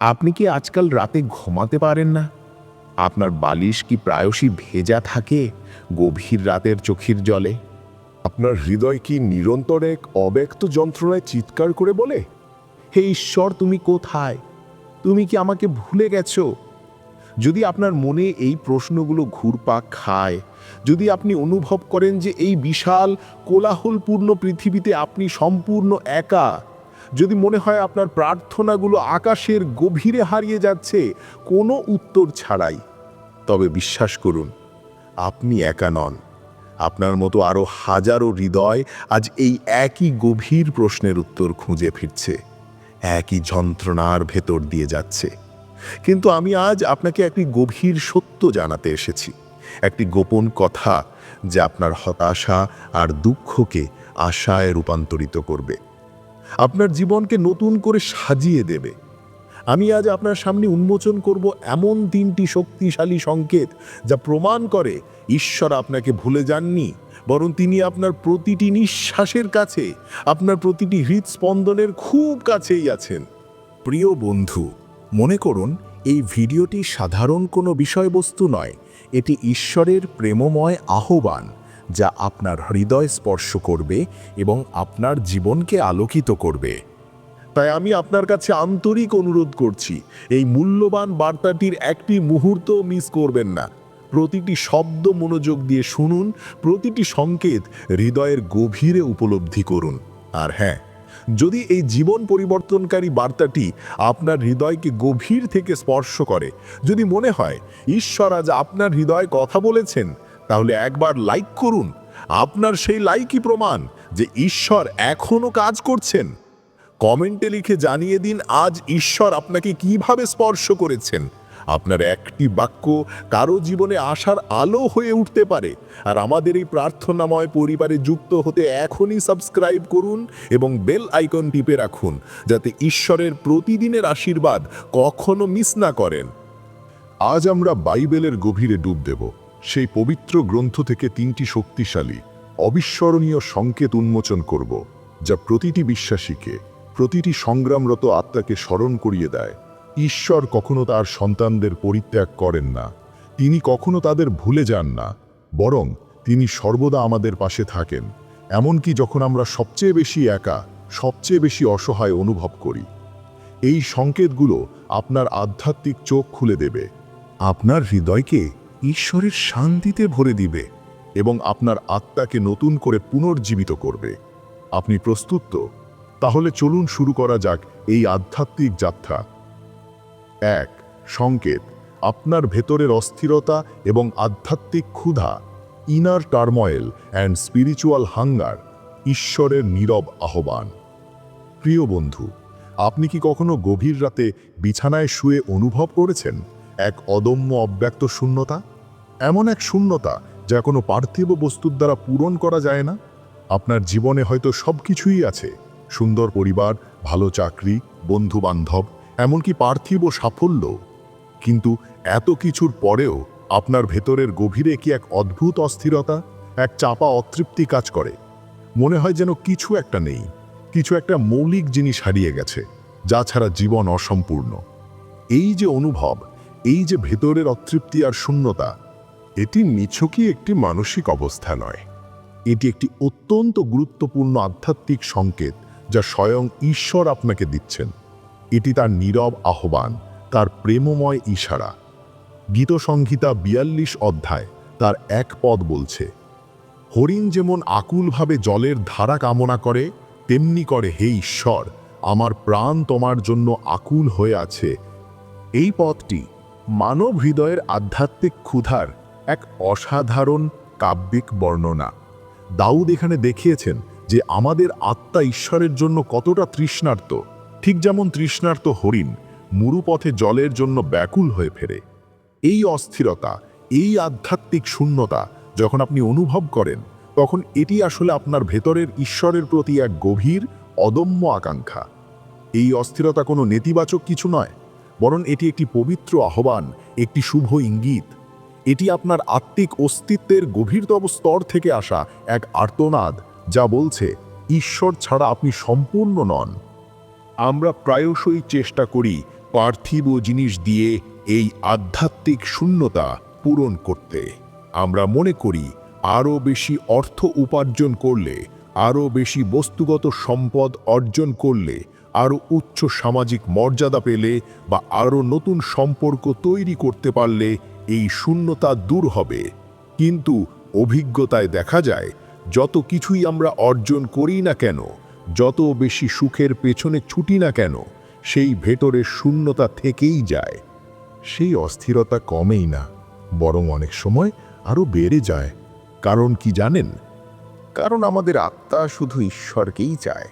আপনি কি আজকাল রাতে ঘুমাতে পারেন না? আপনার বালিশ কি প্রায়শই ভেজা থাকে গভীর রাতের চোখের জলে? আপনার হৃদয় কি নিরন্তর এক অব্যক্ত যন্ত্রণায় চিৎকার করে বলে, হে ঈশ্বর, তুমি কোথায়? তুমি কি আমাকে ভুলে গেছো? যদি আপনার মনে এই প্রশ্নগুলো ঘুরপাক খায়, যদি আপনি অনুভব করেন যে এই বিশাল, কোলাহলপূর্ণ পৃথিবীতে আপনি সম্পূর্ণ একা যদি মনে হয় আপনার প্রার্থনাগুলো আকাশের গভীরে হারিয়ে যাচ্ছে, কোনো উত্তর ছাড়াই। তবে বিশ্বাস করুন, আপনি একা নন। আপনার মতো আরও হাজারো হৃদয় আজ এই একই গভীর প্রশ্নের উত্তর খুঁজে ফিরছে, একই যন্ত্রণার ভেতর দিয়ে যাচ্ছে। কিন্তু আমি আজ আপনাকে একটি গভীর সত্য জানাতে এসেছি, একটি গোপন কথা যা আপনার হতাশা আর দুঃখকে আশায় রূপান্তরিত করবে। আপনার জীবনকে নতুন করে সাজিয়ে দেবে। আমি আজ আপনার সামনে উন্মোচন করব এমন তিনটি শক্তিশালী সংকেত যা প্রমাণ করে ঈশ্বর আপনাকে ভুলে যাননি, বরং তিনি আপনার প্রতিটি নিঃশ্বাসের কাছে, আপনার প্রতিটি হৃদস্পন্দনের খুব কাছেই আছেন। প্রিয় বন্ধু, মনে করুন, এই ভিডিওটি সাধারণ কোনো বিষয়বস্তু নয়, এটি ঈশ্বরের প্রেমময় আহ্বান। যা আপনার হৃদয় স্পর্শ করবে এবং আপনার জীবনকে আলোকিত করবে। তাই আমি আপনার কাছে আন্তরিক অনুরোধ করছি, এই মূল্যবান বার্তাটির একটি মুহূর্ত মিস করবেন না। প্রতিটি শব্দ মনোযোগ দিয়ে শুনুন, প্রতিটি সংকেত হৃদয়ের গভীরে উপলব্ধি করুন। আর হ্যাঁ যদি এই জীবন পরিবর্তনকারী বার্তাটি আপনার হৃদয়কে গভীর থেকে স্পর্শ করে, যদি মনে হয়, ঈশ্বর, আজ আপনার হৃদয় কথা বলেছেন। তাহলে একবার লাইক করুন। আপনার সেই লাইকই প্রমাণ যে ঈশ্বর এখনও কাজ করছেন। কমেন্টে লিখে জানিয়ে দিন আজ ঈশ্বর আপনাকে কীভাবে স্পর্শ করেছেন। আপনার একটি বাক্য কারও জীবনে আসার আলো হয়ে উঠতে পারে। আর আমাদের এই প্রার্থনাময় পরিবারে যুক্ত হতে এখনই সাবস্ক্রাইব করুন এবং বেল আইকন টিপে রাখুন, যাতে ঈশ্বরের প্রতিদিনের আশীর্বাদ কখনো মিস না করেন। আজ আমরা বাইবেলের গভীরে ডুব দেব। সেই পবিত্র গ্রন্থ থেকে তিনটি শক্তিশালী, অবিস্মরণীয় সংকেত উন্মোচন করব, যা প্রতিটি বিশ্বাসীকে, প্রতিটি সংগ্রামরত আত্মাকে স্মরণ করিয়ে দেয়। ঈশ্বর কখনো তার সন্তানদের পরিত্যাগ করেন না। তিনি কখনো তাদের ভুলে যান না, বরং তিনি সর্বদা আমাদের পাশে থাকেন। এমনকি যখন আমরা সবচেয়ে বেশি একা, সবচেয়ে বেশি অসহায় অনুভব করি। এই সংকেতগুলো আপনার আধ্যাত্মিক চোখ খুলে দেবে। আপনার হৃদয়কে ঈশ্বরের শান্তিতে ভরে দিবে এবং আপনার আত্মাকে নতুন করে পুনর্জীবিত করবে। আপনি প্রস্তুত তো? তাহলে চলুন শুরু করা যাক এই আধ্যাত্মিক যাত্রা। এক, সংকেত, আপনার ভেতরের অস্থিরতা এবং আধ্যাত্মিক ক্ষুধা inner turmoil and spiritual hunger ঈশ্বরের নীরব আহ্বান। প্রিয় বন্ধু, আপনি কি কখনো গভীর রাতে বিছানায় শুয়ে অনুভব করেছেন এক অদম্য অব্যক্ত শূন্যতা? এমন এক শূন্যতা যা কোনো পার্থিব বস্তুর দ্বারা পূরণ করা যায় না। আপনার জীবনে হয়তো সব কিছুই আছে। সুন্দর পরিবার, ভালো চাকরি বন্ধু বান্ধব এমনকি পার্থিব সাফল্য। কিন্তু এত কিছুর পরেও আপনার ভেতরের গভীরে কি এক অদ্ভুত অস্থিরতা, এক চাপা অতৃপ্তি কাজ করে? মনে হয় যেন কিছু একটা নেই, কিছু একটা মৌলিক জিনিস হারিয়ে গেছে, যা ছাড়া জীবন অসম্পূর্ণ। এই যে অনুভব, এই যে ভেতরের অতৃপ্তি আর শূন্যতা এটি নিছকই একটি মানসিক অবস্থা নয়। এটি একটি অত্যন্ত গুরুত্বপূর্ণ আধ্যাত্মিক সংকেত যা স্বয়ং ঈশ্বর আপনাকে দিচ্ছেন। এটি তার নীরব আহ্বান, তার প্রেমময় ইশারা। গীতসংহিতা বিয়াল্লিশ অধ্যায় তার এক পদ বলছে, হরিণ যেমন আকুলভাবে জলের ধারা কামনা করে, তেমনি করে হে ঈশ্বর, আমার প্রাণ তোমার জন্য আকুল হয়ে আছে। এই পথটি মানব হৃদয়ের আধ্যাত্মিক ক্ষুধার এক অসাধারণ কাব্যিক বর্ণনা। দাউদ এখানে দেখিয়েছেন যে আমাদের আত্মা ঈশ্বরের জন্য কতটা তৃষ্ণার্ত। ঠিক যেমন তৃষ্ণার্ত হরিণ মুরুপথে জলের জন্য ব্যাকুল হয়ে ফেরে। এই অস্থিরতা, এই আধ্যাত্মিক শূন্যতা যখন আপনি অনুভব করেন, তখন এটি আসলে আপনার ভেতরের ঈশ্বরের প্রতি এক গভীর, অদম্য আকাঙ্ক্ষা। এই অস্থিরতা কোনো নেতিবাচক কিছু নয়, বরং এটি একটি পবিত্র আহ্বান, একটি শুভ ইঙ্গিত। এটি আপনার আত্মিক অস্তিত্বের গভীরতম স্তর থেকে আসা এক আর্তনাদ, যা বলছে, ঈশ্বর ছাড়া আপনি সম্পূর্ণ নন। আমরা প্রায়শই চেষ্টা করি পার্থিব জিনিস দিয়ে এই আধ্যাত্মিক শূন্যতা পূরণ করতে। আমরা মনে করি, আরও বেশি অর্থ উপার্জন করলে, আরও বেশি বস্তুগত সম্পদ অর্জন করলে আরও উচ্চ সামাজিক মর্যাদা পেলে বা আরও নতুন সম্পর্ক তৈরি করতে পারলে এই শূন্যতা দূর হবে। কিন্তু অভিজ্ঞতায় দেখা যায়, যত কিছুই আমরা অর্জন করি না কেন, যত বেশি সুখের পেছনে ছুটি না কেন, সেই ভেতরের শূন্যতা থেকেই যায়। সেই অস্থিরতা কমেই না, বরং অনেক সময় আরও বেড়ে যায়। কারণ কি জানেন? কারণ আমাদের আত্মা শুধু ঈশ্বরকেই চায়।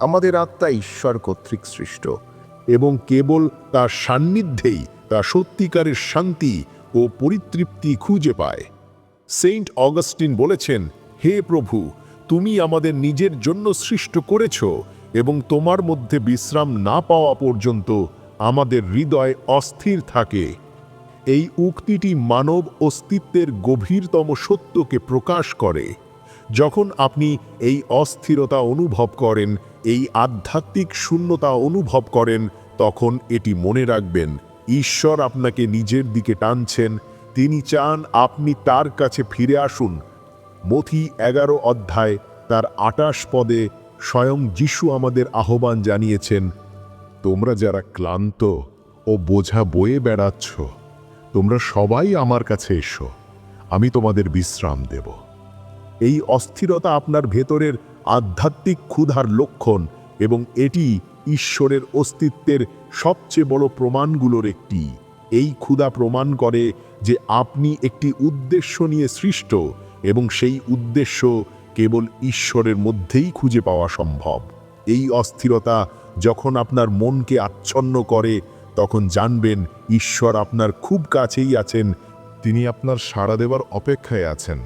আমাদের আত্মা ঈশ্বর কর্তৃক সৃষ্ট এবং কেবল তার সান্নিধ্যেই তা সত্যিকারের শান্তি ও পরিতৃপ্তি খুঁজে পায়। সেন্ট অগাস্টিন বলেছেন, হে প্রভু, তুমি আমাদের নিজের জন্য সৃষ্ট করেছ এবং তোমার মধ্যে বিশ্রাম না পাওয়া পর্যন্ত আমাদের হৃদয় অস্থির থাকে। এই উক্তিটি মানব অস্তিত্বের গভীরতম সত্যকে প্রকাশ করে। যখন আপনি এই অস্থিরতা অনুভব করেন, এই আধ্যাত্মিক শূন্যতা অনুভব করেন, তখন এটি মনে রাখবেন, ঈশ্বর আপনাকে নিজের দিকে টানছেন, তিনি চান আপনি তার কাছে ফিরে আসুন। মথি এগারো অধ্যায়, তার আটাশ পদে স্বয়ং যিশু আমাদের আহ্বান জানিয়েছেন, তোমরা যারা ক্লান্ত ও বোঝা বয়ে বেড়াচ্ছ, তোমরা সবাই আমার কাছে এসো, আমি তোমাদের বিশ্রাম দেব। এই অস্থিরতা আপনার ভেতরের আধ্যাত্মিক ক্ষুধার লক্ষণ এবং এটি ঈশ্বরের অস্তিত্বের সবচেয়ে বড় প্রমাণগুলোর একটি। এই ক্ষুধা প্রমাণ করে যে আপনি একটি উদ্দেশ্য নিয়ে সৃষ্ট এবং সেই উদ্দেশ্য কেবল ঈশ্বরের মধ্যেই খুঁজে পাওয়া সম্ভব। এই অস্থিরতা যখন আপনার মনকে আচ্ছন্ন করে, তখন জানবেন ঈশ্বর আপনার খুব কাছেই আছেন, তিনি আপনার সাড়া দেবার অপেক্ষায় আছেন।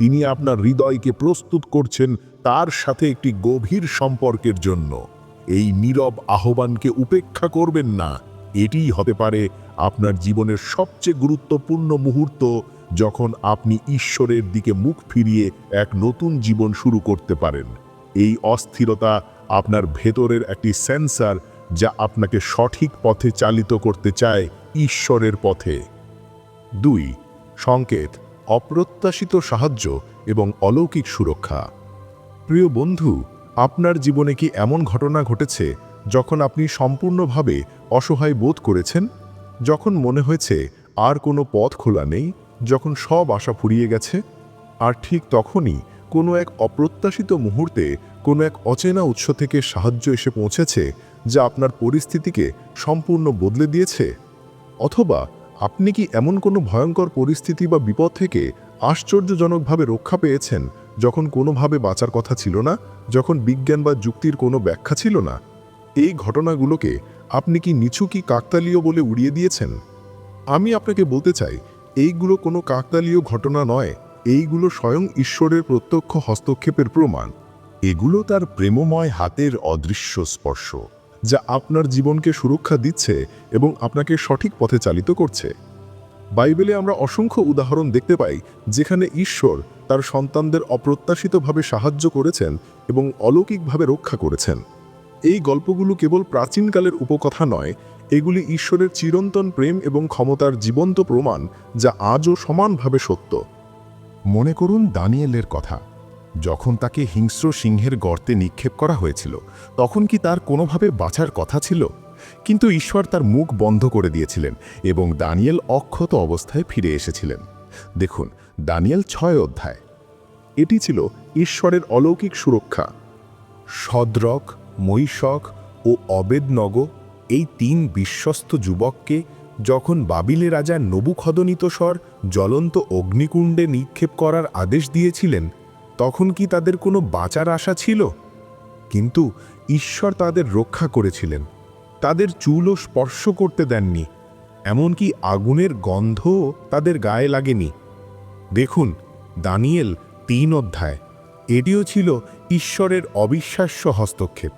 তিনি আপনার হৃদয়কে প্রস্তুত করছেন তার সাথে একটি গভীর সম্পর্কের জন্য। এই নীরব আহ্বানকে উপেক্ষা করবেন না। এটিই হতে পারে আপনার জীবনের সবচেয়ে গুরুত্বপূর্ণ মুহূর্ত যখন আপনি ঈশ্বরের দিকে মুখ ফিরিয়ে এক নতুন জীবন শুরু করতে পারেন। এই অস্থিরতা আপনার ভেতরের একটি সেন্সার যা আপনাকে সঠিক পথে চালিত করতে চায় ঈশ্বরের পথে। দুই, সংকেত। অপ্রত্যাশিত সাহায্য এবং অলৌকিক সুরক্ষা। প্রিয় বন্ধু, আপনার জীবনে কি এমন ঘটনা ঘটেছে যখন আপনি সম্পূর্ণভাবে অসহায় বোধ করেছেন? যখন মনে হয়েছে আর কোনো পথ খোলা নেই, যখন সব আশা ফুরিয়ে গেছে? আর ঠিক তখনই কোনো এক অপ্রত্যাশিত মুহূর্তে কোনো এক অচেনা উৎস থেকে সাহায্য এসে পৌঁছেছে যা আপনার পরিস্থিতিকে সম্পূর্ণ বদলে দিয়েছে? অথবা আপনি কি এমন কোনো ভয়ঙ্কর পরিস্থিতি বা বিপদ থেকে আশ্চর্যজনকভাবে রক্ষা পেয়েছেন যখন কোনোভাবে বাঁচার কথা ছিল না, যখন বিজ্ঞান বা যুক্তির কোনো ব্যাখ্যা ছিল না? এই ঘটনাগুলোকে আপনি কি নিছু কি কাকতালীয় বলে উড়িয়ে দিয়েছেন? আমি আপনাকে বলতে চাই, এইগুলো কোনো কাকতালীয় ঘটনা নয়, এইগুলো স্বয়ং ঈশ্বরের প্রত্যক্ষ হস্তক্ষেপের প্রমাণ। এগুলো তার প্রেমময় হাতের অদৃশ্য স্পর্শ। যা আপনার জীবনকে সুরক্ষা দিচ্ছে এবং আপনাকে সঠিক পথে চালিত করছে। বাইবেলে আমরা অসংখ্য উদাহরণ দেখতে পাই, যেখানে ঈশ্বর তার সন্তানদের অপ্রত্যাশিতভাবে সাহায্য করেছেন এবং অলৌকিকভাবে রক্ষা করেছেন। এই গল্পগুলো কেবল প্রাচীনকালের উপকথা নয়, এগুলি ঈশ্বরের চিরন্তন প্রেম এবং ক্ষমতার জীবন্ত প্রমাণ যা আজও সমানভাবে সত্য। মনে করুন দানিয়েলের কথা। যখন তাকে হিংস্র সিংহের গর্তে নিক্ষেপ করা হয়েছিল, তখন কি তার কোনোভাবে বাঁচার কথা ছিল? কিন্তু ঈশ্বর তার মুখ বন্ধ করে দিয়েছিলেন এবং দানিয়েল অক্ষত অবস্থায় ফিরে এসেছিলেন। দেখুন, দানিয়েল ছয় অধ্যায়। এটি ছিল ঈশ্বরের অলৌকিক সুরক্ষা। সদ্রক মৈশক ও অবেদনগ এই তিন বিশ্বস্ত যুবককে যখন বাবিলে রাজা নবুখদনিতস্বর জ্বলন্ত অগ্নিকুণ্ডে নিক্ষেপ করার আদেশ দিয়েছিলেন তখন কি তাদের কোনো বাঁচার আশা ছিল? কিন্তু ঈশ্বর তাদের রক্ষা করেছিলেন। তাদের চুলও স্পর্শ করতে দেননি, এমনকি আগুনের গন্ধও তাদের গায়ে লাগেনি। দেখুন, দানিয়েল তিন অধ্যায়, এটিও ছিল ঈশ্বরের অবিশ্বাস্য হস্তক্ষেপ।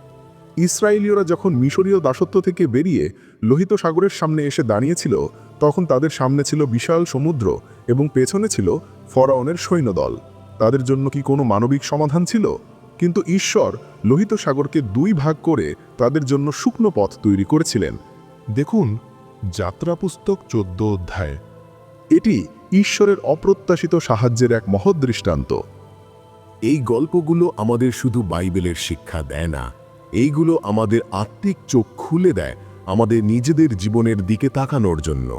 ইসরায়েলীয়রা যখন মিশরীয় দাসত্ব থেকে বেরিয়ে লোহিত সাগরের সামনে এসে দাঁড়িয়েছিল, তখন তাদের সামনে ছিল বিশাল সমুদ্র এবং পেছনে ছিল ফরাওনের সৈন্যদল। তাদের জন্য কি কোনো মানবিক সমাধান ছিল? কিন্তু ঈশ্বর লোহিত সাগরকে দুই ভাগ করে তাদের জন্য শুকনো পথ তৈরি করেছিলেন। দেখুন, যাত্রা পুস্তক চোদ্দ অধ্যায়। এটি ঈশ্বরের অপ্রত্যাশিত সাহায্যের এক মহৎ দৃষ্টান্ত। এই গল্পগুলো আমাদের শুধু বাইবেলের শিক্ষা দেয় না, এইগুলো আমাদের আত্মিক চোখ খুলে দেয় আমাদের নিজেদের জীবনের দিকে তাকানোর জন্য।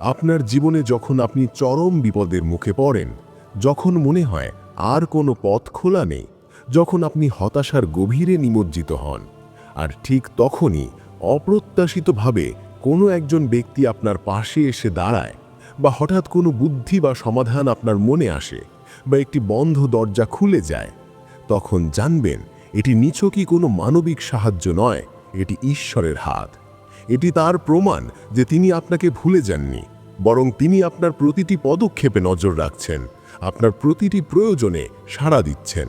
আপনার জীবনে যখন আপনি চরম বিপদের মুখে পড়েন যখন মনে হয় আর কোনো পথ খোলা নেই, যখন আপনি হতাশার গভীরে নিমজ্জিত হন, আর ঠিক তখনই অপ্রত্যাশিতভাবে কোনো একজন ব্যক্তি আপনার পাশে এসে দাঁড়ায়, বা হঠাৎ কোনো বুদ্ধি বা সমাধান আপনার মনে আসে, বা একটি বন্ধ দরজা খুলে যায়, তখন জানবেন এটি নিছকই কোনো মানবিক সাহায্য নয়, এটি ঈশ্বরের হাত। এটি তার প্রমাণ যে তিনি আপনাকে ভুলে যাননি, বরং তিনি আপনার প্রতিটি পদক্ষেপে নজর রাখছেন আপনার প্রতিটি প্রয়োজনে সাড়া দিচ্ছেন।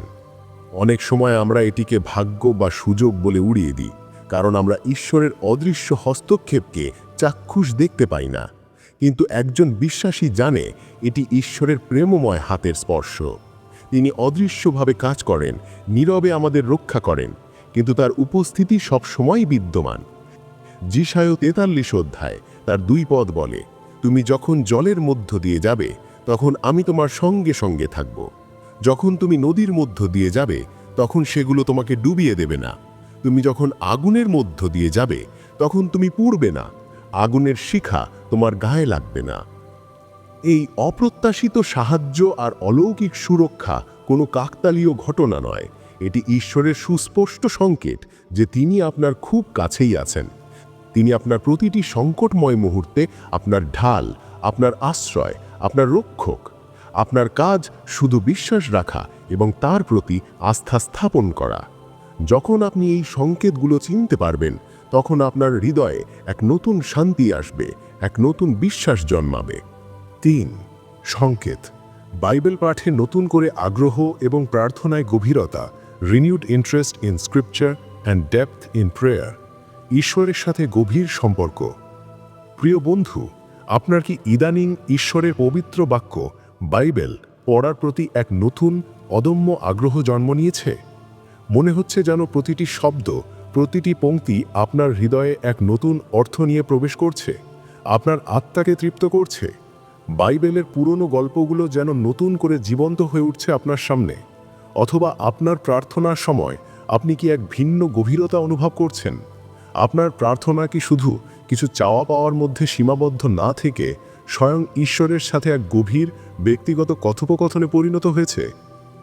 অনেক সময় আমরা এটিকে ভাগ্য বা সুযোগ বলে উড়িয়ে দিই, কারণ আমরা ঈশ্বরের অদৃশ্য হস্তক্ষেপকে চাক্ষুষ দেখতে পাই না। কিন্তু একজন বিশ্বাসী জানে এটি ঈশ্বরের প্রেমময় হাতের স্পর্শ। তিনি অদৃশ্যভাবে কাজ করেন, নীরবে আমাদের রক্ষা করেন, কিন্তু তার উপস্থিতি সবসময় বিদ্যমান। জিসায় তেতাল্লিশ অধ্যায় তার দুই পদ বলে, তুমি যখন জলের মধ্য দিয়ে যাবে তখন আমি তোমার সঙ্গে সঙ্গে থাকব। যখন তুমি নদীর মধ্য দিয়ে যাবে, তখন সেগুলো তোমাকে ডুবিয়ে দেবে না। তুমি যখন আগুনের মধ্য দিয়ে যাবে, তখন তুমি পুড়বে না। আগুনের শিখা তোমার গায়ে লাগবে না। এই অপ্রত্যাশিত সাহায্য আর অলৌকিক সুরক্ষা কোনো কাকতালীয় ঘটনা নয়। এটি ঈশ্বরের সুস্পষ্ট সংকেত যে তিনি আপনার খুব কাছেই আছেন। তিনি আপনার প্রতিটি সংকটময় মুহূর্তে আপনার ঢাল, আপনার আশ্রয় আপনার রক্ষক, আপনার কাজ শুধু বিশ্বাস রাখা এবং তার প্রতি আস্থা স্থাপন করা। যখন আপনি এই সংকেতগুলো চিনতে পারবেন, তখন আপনার হৃদয়ে এক নতুন শান্তি আসবে, এক নতুন বিশ্বাস জন্মাবে। তিন, সংকেত। বাইবেল পাঠে নতুন করে আগ্রহ এবং প্রার্থনায় গভীরতা renewed interest in scripture and depth in prayer ঈশ্বরের সাথে গভীর সম্পর্ক। প্রিয় বন্ধু আপনার কি ইদানিং ঈশ্বরের পবিত্র বাক্য, বাইবেল, পড়ার প্রতি এক নতুন, অদম্য আগ্রহ জন্ম নিয়েছে? মনে হচ্ছে যেন প্রতিটি শব্দ, প্রতিটি পংক্তি আপনার হৃদয়ে এক নতুন অর্থ নিয়ে প্রবেশ করছে, আপনার আত্মাকে তৃপ্ত করছে। বাইবেলের পুরনো গল্পগুলো যেন নতুন করে জীবন্ত হয়ে উঠছে আপনার সামনে, অথবা আপনার প্রার্থনার সময় আপনি কি এক ভিন্ন গভীরতা অনুভব করছেন? আপনার প্রার্থনা কি শুধু কিছু চাওয়া পাওয়ার মধ্যে সীমাবদ্ধ না থেকে স্বয়ং ঈশ্বরের সাথে এক গভীর ব্যক্তিগত কথোপকথনে পরিণত হয়েছে।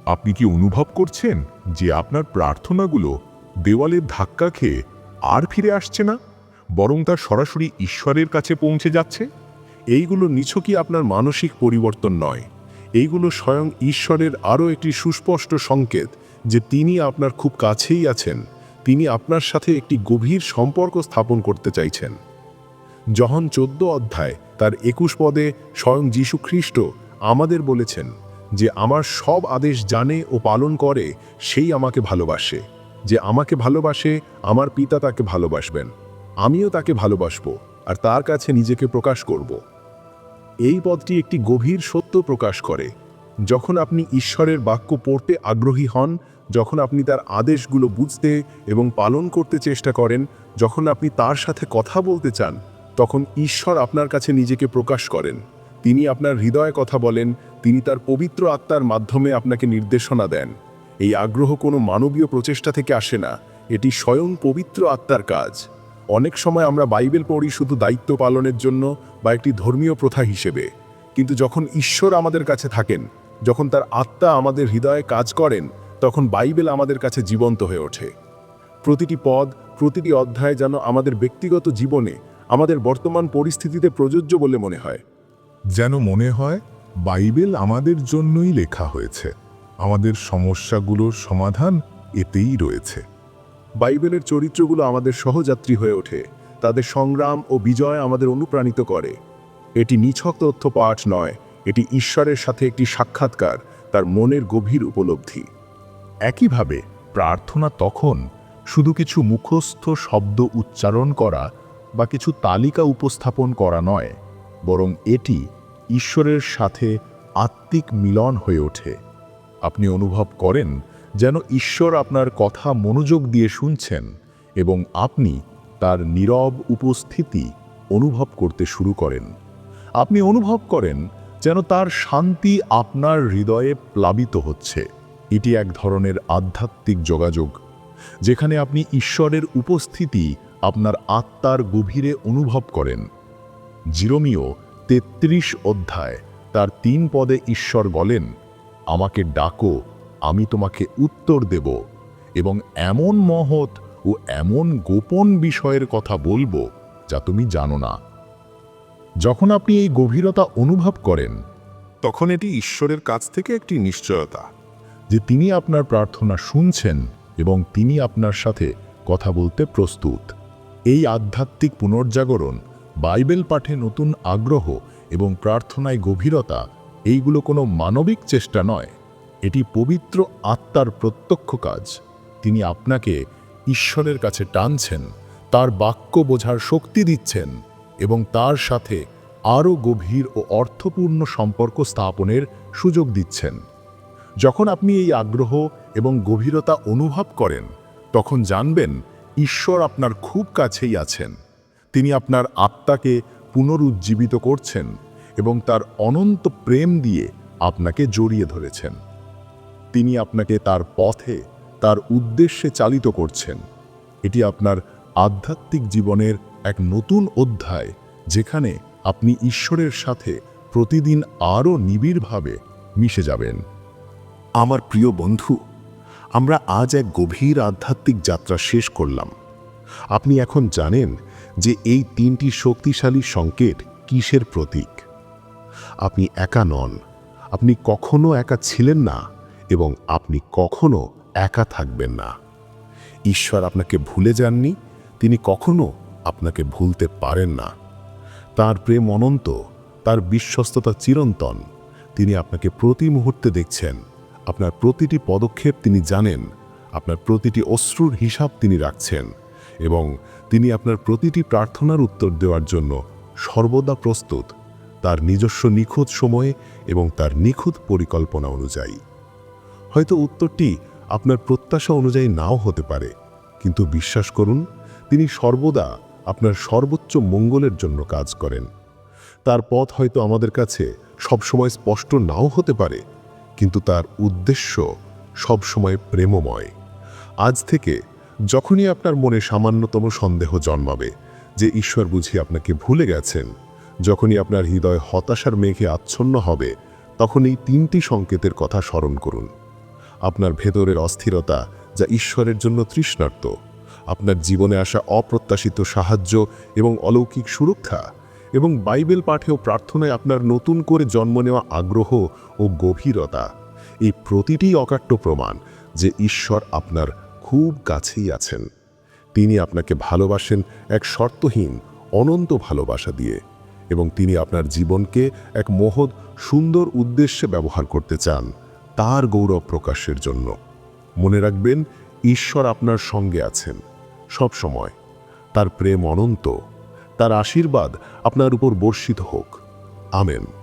আপনি কি অনুভব করছেন যে আপনার প্রার্থনাগুলো দেওয়ালের ধাক্কা খেয়ে আর ফিরে আসছে না, বরং তা সরাসরি ঈশ্বরের কাছে পৌঁছে যাচ্ছে? এইগুলো নিছকই আপনার মানসিক পরিবর্তন নয়। এইগুলো স্বয়ং ঈশ্বরের আরও একটি সুস্পষ্ট সংকেত যে তিনি আপনার খুব কাছেই আছেন, তিনি আপনার সাথে একটি গভীর সম্পর্ক স্থাপন করতে চাইছেন। যখন চোদ্দ অধ্যায়, তার একুশ পদে স্বয়ং যীশু খ্রিস্ট আমাদের বলেছেন যে আমার সব আদেশ জানে ও পালন করে, সেই আমাকে ভালোবাসে। যে আমাকে ভালোবাসে, আমার পিতা তাকে ভালোবাসবেন। আমিও তাকে ভালোবাসবো আর তার কাছে নিজেকে প্রকাশ করব। এই পদটি একটি গভীর সত্য প্রকাশ করে। যখন আপনি ঈশ্বরের বাক্য পড়তে আগ্রহী হন, যখন আপনি তার আদেশগুলো বুঝতে এবং পালন করতে চেষ্টা করেন, যখন আপনি তার সাথে কথা বলতে চান তখন ঈশ্বর আপনার কাছে নিজেকে প্রকাশ করেন। তিনি আপনার হৃদয়ে কথা বলেন, তিনি তার পবিত্র আত্মার মাধ্যমে আপনাকে নির্দেশনা দেন। এই আগ্রহ কোনো মানবীয় প্রচেষ্টা থেকে আসে না, এটি স্বয়ং পবিত্র আত্মার কাজ। অনেক সময় আমরা বাইবেল পড়ি শুধু দায়িত্ব পালনের জন্য বা একটি ধর্মীয় প্রথা হিসেবে। কিন্তু যখন ঈশ্বর আমাদের কাছে থাকেন, যখন তার আত্মা আমাদের হৃদয়ে কাজ করেন, তখন বাইবেল আমাদের কাছে জীবন্ত হয়ে ওঠে। প্রতিটি পদ, প্রতিটি অধ্যায় যেন আমাদের ব্যক্তিগত জীবনে আমাদের বর্তমান পরিস্থিতিতে প্রযোজ্য বলে মনে হয়। যেন মনে হয় বাইবেল আমাদের জন্যই লেখা হয়েছে। আমাদের সমস্যাগুলোর সমাধান এতেই রয়েছে। বাইবেলের চরিত্রগুলো আমাদের সহযাত্রী হয়ে ওঠে। তাদের সংগ্রাম ও বিজয় আমাদের অনুপ্রাণিত করে। এটি নিছক তথ্য পাঠ নয় এটি ঈশ্বরের সাথে একটি সাক্ষাৎকার তার মনের গভীর উপলব্ধি। একইভাবে প্রার্থনা তখন শুধু কিছু মুখস্থ শব্দ উচ্চারণ করা বা কিছু তালিকা উপস্থাপন করা নয়, বরং এটি ঈশ্বরের সাথে আত্মিক মিলন হয়ে ওঠে। আপনি অনুভব করেন যেন ঈশ্বর আপনার কথা মনোযোগ দিয়ে শুনছেন এবং আপনি তার নীরব উপস্থিতি অনুভব করতে শুরু করেন। আপনি অনুভব করেন যেন তার শান্তি আপনার হৃদয়ে প্লাবিত হচ্ছে। এটি এক ধরনের আধ্যাত্মিক যোগাযোগ, যেখানে আপনি ঈশ্বরের উপস্থিতি আপনার আত্মার গভীরে অনুভব করেন। জিরোমিও তেত্রিশ অধ্যায়, তার তিন পদে ঈশ্বর বলেন, আমাকে ডাকো, আমি তোমাকে উত্তর দেব এবং এমন মহৎ ও এমন গোপন বিষয়ের কথা বলব যা তুমি জানো না। যখন আপনি এই গভীরতা অনুভব করেন, তখন এটি ঈশ্বরের কাছ থেকে একটি নিশ্চয়তা, যে তিনি আপনার প্রার্থনা শুনছেন এবং তিনি আপনার সাথে কথা বলতে প্রস্তুত। এই আধ্যাত্মিক পুনর্জাগরণ, বাইবেল পাঠে নতুন আগ্রহ এবং প্রার্থনায় গভীরতা, এইগুলো কোনো মানবিক চেষ্টা নয়। এটি পবিত্র আত্মার প্রত্যক্ষ কাজ। তিনি আপনাকে ঈশ্বরের কাছে টানছেন, তার বাক্য বোঝার শক্তি দিচ্ছেন এবং তার সাথে আরও গভীর ও অর্থপূর্ণ সম্পর্ক স্থাপনের সুযোগ দিচ্ছেন। যখন আপনি এই আগ্রহ এবং গভীরতা অনুভব করেন, তখন জানবেন ঈশ্বর আপনার খুব কাছেই আছেন। তিনি আপনার আত্মাকে পুনরুজ্জীবিত করছেন এবং তার অনন্ত প্রেম দিয়ে আপনাকে জড়িয়ে ধরেছেন। তিনি আপনাকে তার পথে, তার উদ্দেশ্যে চালিত করছেন। এটি আপনার আধ্যাত্মিক জীবনের এক নতুন অধ্যায়, যেখানে আপনি ঈশ্বরের সাথে প্রতিদিন আরও নিবিড়ভাবে মিশে যাবেন। আমার প্রিয় বন্ধু আমরা আজ এক গভীর আধ্যাত্মিক যাত্রা শেষ করলাম। আপনি এখন জানেন যে এই তিনটি শক্তিশালী সংকেত কিসের প্রতীক। আপনি একা নন, আপনি কখনো একা ছিলেন না এবং আপনি কখনো একা থাকবেন না। ঈশ্বর আপনাকে ভুলে যাননি, তিনি কখনো আপনাকে ভুলতে পারেন না। তার প্রেম অনন্ত, তার বিশ্বস্ততা চিরন্তন, তিনি আপনাকে প্রতি মুহূর্তে দেখছেন। আপনার প্রতিটি পদক্ষেপ তিনি জানেন, আপনার প্রতিটি অশ্রুর হিসাব তিনি রাখছেন এবং তিনি আপনার প্রতিটি প্রার্থনার উত্তর দেওয়ার জন্য সর্বদা প্রস্তুত তার নিজস্ব নিখুঁত সময়ে এবং তার নিখুঁত পরিকল্পনা অনুযায়ী। হয়তো উত্তরটি আপনার প্রত্যাশা অনুযায়ী নাও হতে পারে, কিন্তু বিশ্বাস করুন, তিনি সর্বদা আপনার সর্বোচ্চ মঙ্গলের জন্য কাজ করেন। তার পথ হয়তো আমাদের কাছে সবসময় স্পষ্ট নাও হতে পারে কিন্তু তার উদ্দেশ্য সবসময় প্রেমময়। আজ থেকে যখনই আপনার মনে সামান্যতম সন্দেহ জন্মাবে যে ঈশ্বর বুঝি আপনাকে ভুলে গেছেন, যখনই আপনার হৃদয় হতাশার মেঘে আচ্ছন্ন হবে তখন এই তিনটি সংকেতের কথা স্মরণ করুন। আপনার ভেতরের অস্থিরতা যা ঈশ্বরের জন্য তৃষ্ণার্ত, আপনার জীবনে আসা অপ্রত্যাশিত সাহায্য এবং অলৌকিক সুরক্ষা এবং বাইবেল পাঠে ও প্রার্থনায় আপনার নতুন করে জন্ম নেওয়া আগ্রহ ও গভীরতা। এই প্রতিটি অকাট্য প্রমাণ যে ঈশ্বর আপনার খুব কাছেই আছেন। তিনি আপনাকে ভালোবাসেন এক শর্তহীন, অনন্ত ভালোবাসা দিয়ে এবং তিনি আপনার জীবনকে এক মহৎ, সুন্দর উদ্দেশ্যে ব্যবহার করতে চান তার গৌরব প্রকাশের জন্য। মনে রাখবেন, ঈশ্বর আপনার সঙ্গে আছেন। সব সময় তার প্রেম অনন্ত তার আশীর্বাদ আপনার উপর বর্ষিত হোক। আমেন।